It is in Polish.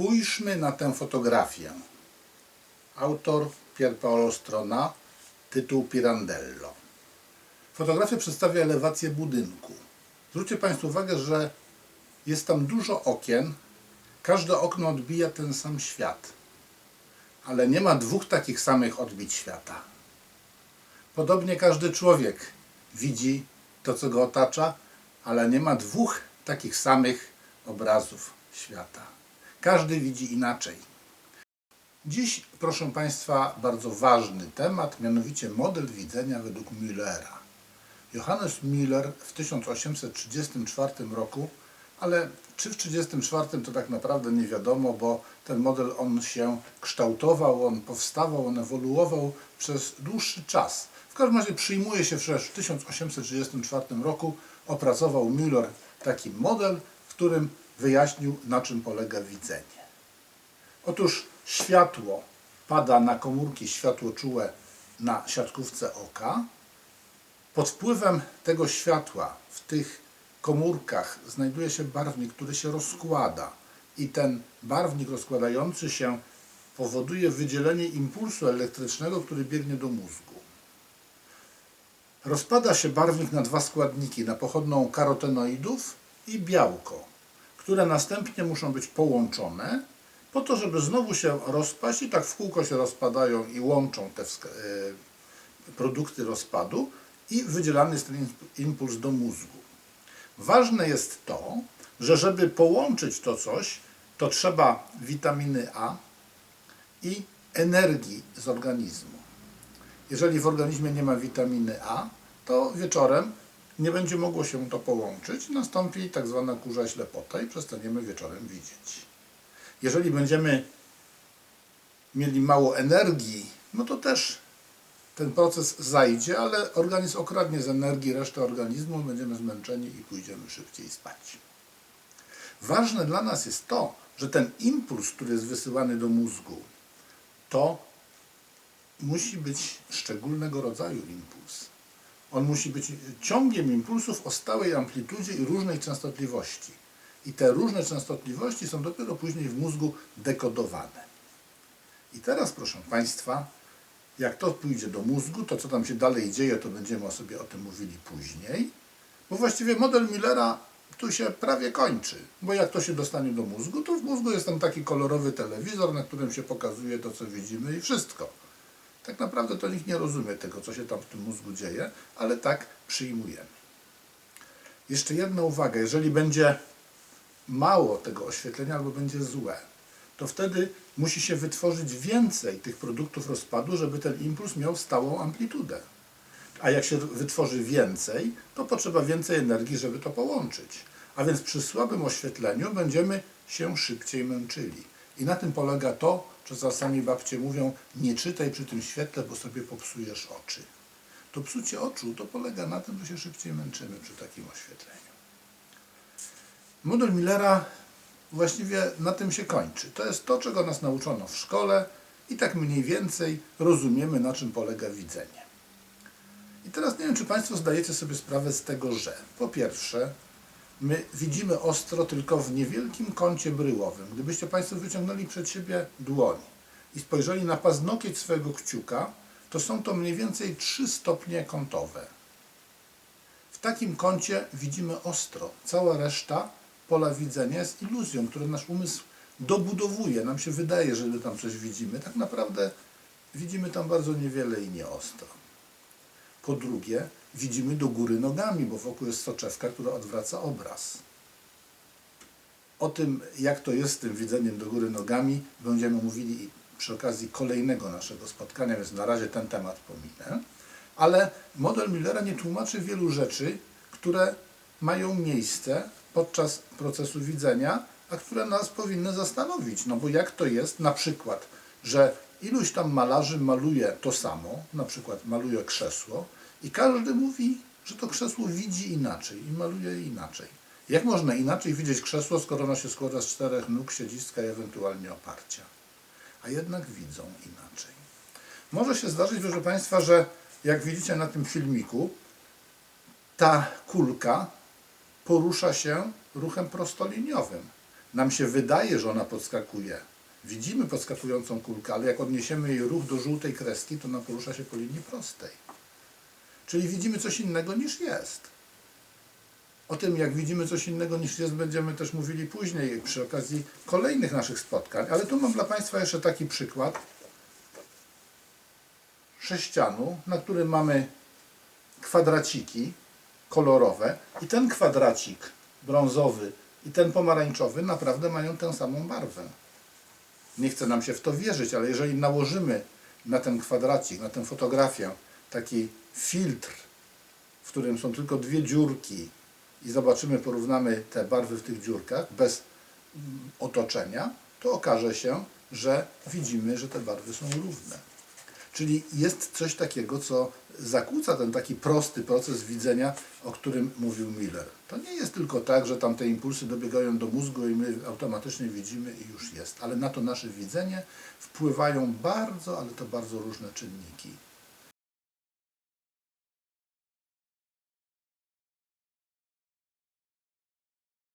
Spójrzmy na tę fotografię. Autor Pier Paolo Strona, tytuł Pirandello. Fotografia przedstawia elewację budynku. Zwróćcie Państwo uwagę, że jest tam dużo okien. Każde okno odbija ten sam świat. Ale nie ma dwóch takich samych odbić świata. Podobnie każdy człowiek widzi to, co go otacza, ale nie ma dwóch takich samych obrazów świata. Każdy widzi inaczej. Dziś, proszę Państwa, bardzo ważny temat, mianowicie model widzenia według Müllera. Johannes Müller w 1834 roku, ale czy w 1934 to tak naprawdę nie wiadomo, bo ten model on się kształtował, on powstawał, on ewoluował przez dłuższy czas. W każdym razie przyjmuje się, że w 1834 roku opracował Müller taki model, w którym wyjaśnił, na czym polega widzenie. Otóż światło pada na komórki światłoczułe na siatkówce oka. Pod wpływem tego światła w tych komórkach znajduje się barwnik, który się rozkłada i ten barwnik rozkładający się powoduje wydzielenie impulsu elektrycznego, który biegnie do mózgu. Rozpada się barwnik na dwa składniki, na pochodną karotenoidów i białko, które następnie muszą być połączone po to, żeby znowu się rozpaść i tak w kółko się rozpadają i łączą te e, produkty rozpadu i wydzielany jest ten im- impuls do mózgu. Ważne jest to, że żeby połączyć to coś, to trzeba witaminy A i energii z organizmu. Jeżeli w organizmie nie ma witaminy A, to wieczorem nie będzie mogło się to połączyć, nastąpi tak zwana kurza ślepota i przestaniemy wieczorem widzieć. Jeżeli będziemy mieli mało energii, no to też ten proces zajdzie, ale organizm okradnie z energii resztę organizmu, będziemy zmęczeni i pójdziemy szybciej spać. Ważne dla nas jest to, że ten impuls, który jest wysyłany do mózgu, to musi być szczególnego rodzaju impuls. On musi być ciągiem impulsów o stałej amplitudzie i różnej częstotliwości. I te różne częstotliwości są dopiero później w mózgu dekodowane. I teraz, proszę Państwa, jak to pójdzie do mózgu, to co tam się dalej dzieje, to będziemy sobie o tym mówili później. Bo właściwie model Millera tu się prawie kończy. Bo jak to się dostanie do mózgu, to w mózgu jest tam taki kolorowy telewizor, na którym się pokazuje to, co widzimy i wszystko. Tak naprawdę to nikt nie rozumie tego, co się tam w tym mózgu dzieje, ale tak przyjmujemy. Jeszcze jedna uwaga, jeżeli będzie mało tego oświetlenia albo będzie złe, to wtedy musi się wytworzyć więcej tych produktów rozpadu, żeby ten impuls miał stałą amplitudę. A jak się wytworzy więcej, to potrzeba więcej energii, żeby to połączyć. A więc przy słabym oświetleniu będziemy się szybciej męczyli. I na tym polega to, że czasami babcie mówią, nie czytaj przy tym świetle, bo sobie popsujesz oczy. To psucie oczu to polega na tym, że się szybciej męczymy przy takim oświetleniu. Model Millera właściwie na tym się kończy. To jest to, czego nas nauczono w szkole i tak mniej więcej rozumiemy, na czym polega widzenie. I teraz nie wiem, czy Państwo zdajecie sobie sprawę z tego, że po pierwsze, my widzimy ostro tylko w niewielkim kącie bryłowym. Gdybyście Państwo wyciągnęli przed siebie dłoń i spojrzeli na paznokieć swojego kciuka, to są to mniej więcej 3 stopnie kątowe. W takim kącie widzimy ostro. Cała reszta pola widzenia jest iluzją, którą nasz umysł dobudowuje. Nam się wydaje, że my tam coś widzimy. Tak naprawdę widzimy tam bardzo niewiele i nieostro. Po drugie, widzimy do góry nogami, bo wokół jest soczewka, która odwraca obraz. O tym, jak to jest z tym widzeniem do góry nogami, będziemy mówili przy okazji kolejnego naszego spotkania, więc na razie ten temat pominę. Ale model Millera nie tłumaczy wielu rzeczy, które mają miejsce podczas procesu widzenia, a które nas powinny zastanowić. No bo jak to jest na przykład, że iluś tam malarzy maluje to samo, na przykład maluje krzesło i każdy mówi, że to krzesło widzi inaczej i maluje inaczej. Jak można inaczej widzieć krzesło, skoro ono się składa z czterech nóg, siedziska i ewentualnie oparcia? A jednak widzą inaczej. Może się zdarzyć, proszę Państwa, że jak widzicie na tym filmiku, ta kulka porusza się ruchem prostoliniowym. nam się wydaje, że ona podskakuje. Widzimy podskakującą kulkę, ale jak odniesiemy jej ruch do żółtej kreski, to ona porusza się po linii prostej. Czyli widzimy coś innego niż jest. O tym, jak widzimy coś innego niż jest, będziemy też mówili później przy okazji kolejnych naszych spotkań. Ale tu mam dla Państwa jeszcze taki przykład sześcianu, na którym mamy kwadraciki kolorowe i ten kwadracik brązowy i ten pomarańczowy naprawdę mają tę samą barwę. Nie chce nam się w to wierzyć, ale jeżeli nałożymy na ten kwadracik, na tę fotografię taki filtr, w którym są tylko dwie dziurki i zobaczymy, porównamy te barwy w tych dziurkach bez otoczenia, to okaże się, że widzimy, że te barwy są równe. Czyli jest coś takiego, co zakłóca ten taki prosty proces widzenia, o którym mówił Miller. To nie jest tylko tak, że tam te impulsy dobiegają do mózgu i my automatycznie widzimy i już jest, ale na to nasze widzenie wpływają bardzo, ale to bardzo różne czynniki.